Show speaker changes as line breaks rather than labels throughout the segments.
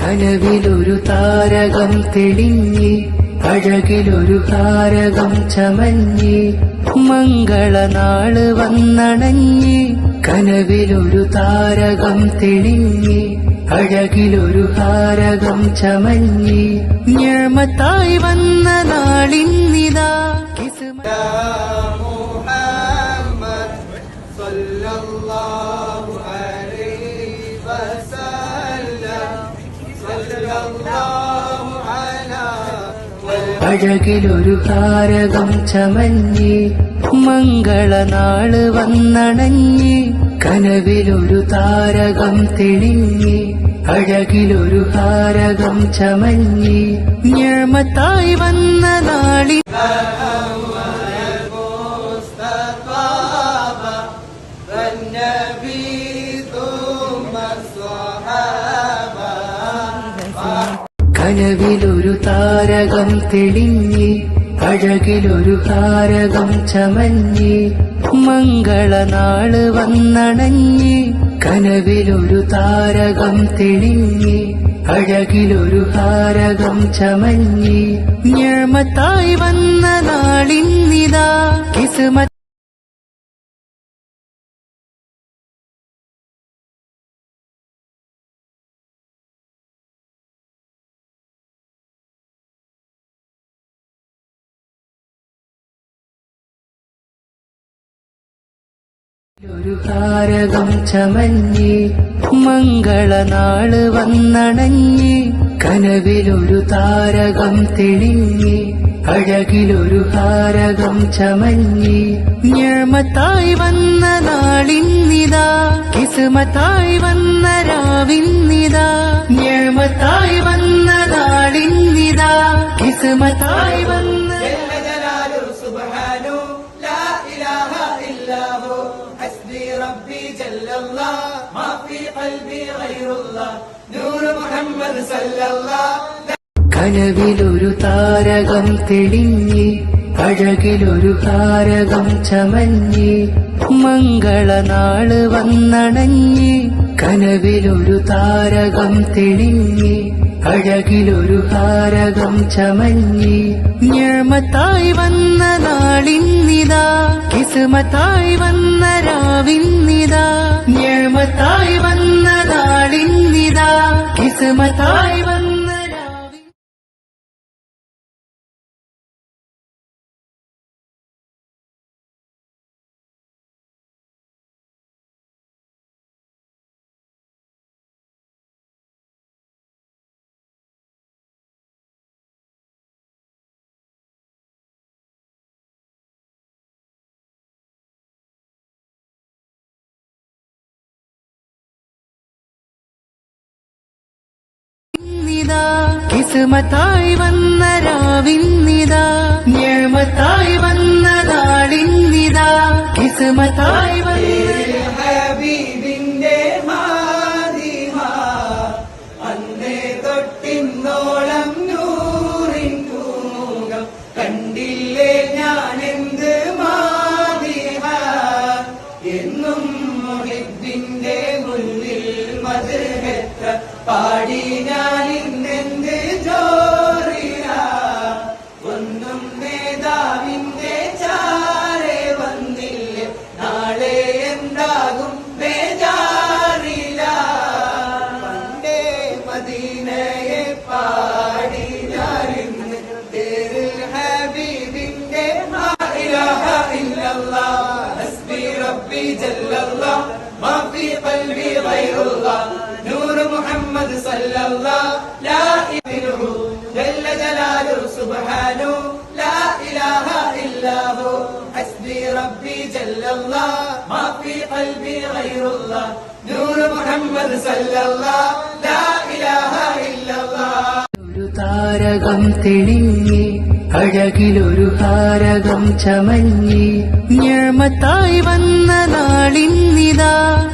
കനവിലൊരു താരകം തെളിഞ്ഞി അഴകിലൊരു താരകം ചമഞ്ഞി മംഗളനാൾ വന്നണഞ്ഞി കനവിലൊരു താരകം തെളിഞ്ഞി അഴകിലൊരു താരകം ചമഞ്ഞി. ഞമത്തായി വന്ന നാളിന്നിതാ കിസ്മ അഴകിലൊരു താരകം ചമഞ്ഞ് മംഗളനാൾ വന്നണഞ്ഞ് കനവിലൊരു താരകം തെളിഞ്ഞ് അഴകിലൊരു താരകം ചമഞ്ഞ് ഞമത്തായി വന്ന നാളി കനവിലൊരു താരകം തെളിഞ്ഞി അഴകിലൊരു ഹാരകം ചമഞ്ഞി മംഗളനാൾ വന്നണഞ്ഞി കനവിലൊരു താരകം തെളിഞ്ഞി അഴകിലൊരു ഹാരകം ചമഞ്ഞി ഞമത്തായി വന്ന നാളിന്നിതാ കിസ്മ ഒരു താരകം ചമഞ്ഞി മംഗളനാൾ വന്നണഞ്ഞി കനവിലൊരു താരകം തെളിഞ്ഞി അഴകിലൊരു താരകം ചമഞ്ഞി ഞമത്തായി വന്ന നാളിന്നിതാ കിസുമത്തായി വന്ന രാവിന്നിതാ
ربي جل الله ما في قلبي غير الله نور محمد صلى الله
കനവിലൊരു താരകം തെളിഞ്ഞി അഴകിലൊരു താരകം ചമഞ്ഞി മംഗളനാള് വന്നണഞ്ഞി കനവിലൊരു താരകം തെളിഞ്ഞി അഴകിലൊരു താരകം ചമഞ്ഞി ഞമത്തായി വന്ന നാളിന്നിതാ കിസ്മത്തായി വന്ന രാവിന്നിതാ. ഞമത്തായി വന്ന നാളിന്നിതാ. കിസ്മത്തായി വന്ന കിസ്മത്തായി വന്ന രാവിന്നിതാ. ഞമത്തായി വന്ന നാളിന്നിതാ. കിസുമത്തായി
ഹബീബിന്റെ അന്നേ തൊട്ടിന്നോളം നൂറിൻ പൂമുഖം കണ്ടില്ലേ ഞാൻ എന്ത് മാതിമ. എന്നും മുഹിബിന്റെ മുന്നിൽ മധുരത്ര പാടി ഞാൻ ഇന്നെന്ത് في قلبي غير الله. نور محمد صلى الله لا إله جل جلاله سبحانه. لا إله إلا هو. حسبي ربي جل الله. ما في قلبي غير الله. نور محمد صلى الله
لا താരകം തെളിഞ്ഞി അഴകിലൊരു ഹാരകം ചമഞ്ഞി ഞമത്തായി വന്ന നാളിന്നിതാ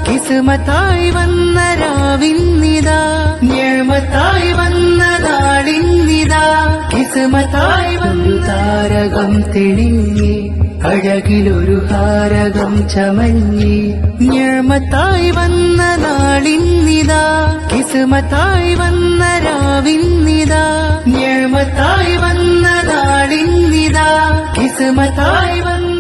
കിസുമത്തായി വന്ന രാവിന്നിതാ. ഞമത്തായി വന്ന നാളിന്നിതാ കിസുമത്തായി വന്ന താരകം തെളിഞ്ഞി അഴകിലൊരു ഹാരകം ചമഞ്ഞി. ഞാമത്തായി വന്ന നാളിന്നിതാ. കിസുമത്തായി വന്ന രാവിന്നിതാ.
ഞാമത്തായി വന്ന നാളിന്നിതാ. കിസുമത്തായി വന്ന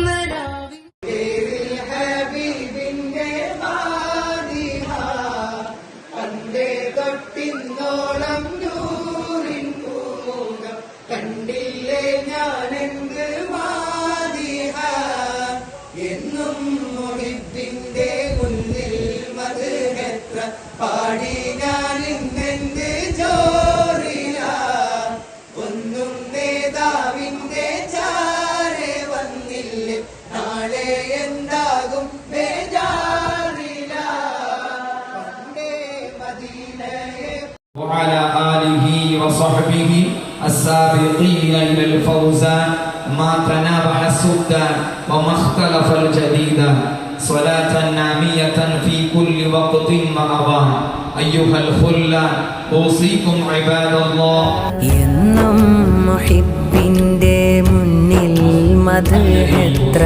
وعلى آله وصحبه السابقين إلى الفوز ما تنابح السدى وما اختلف الجديد صلاة نامية في كل وقت وأوان أيها الخلة أوصيكم عباد الله
എന്നും മുഹിബിന്റെ മുന്നിൽ മധുഹെത്ര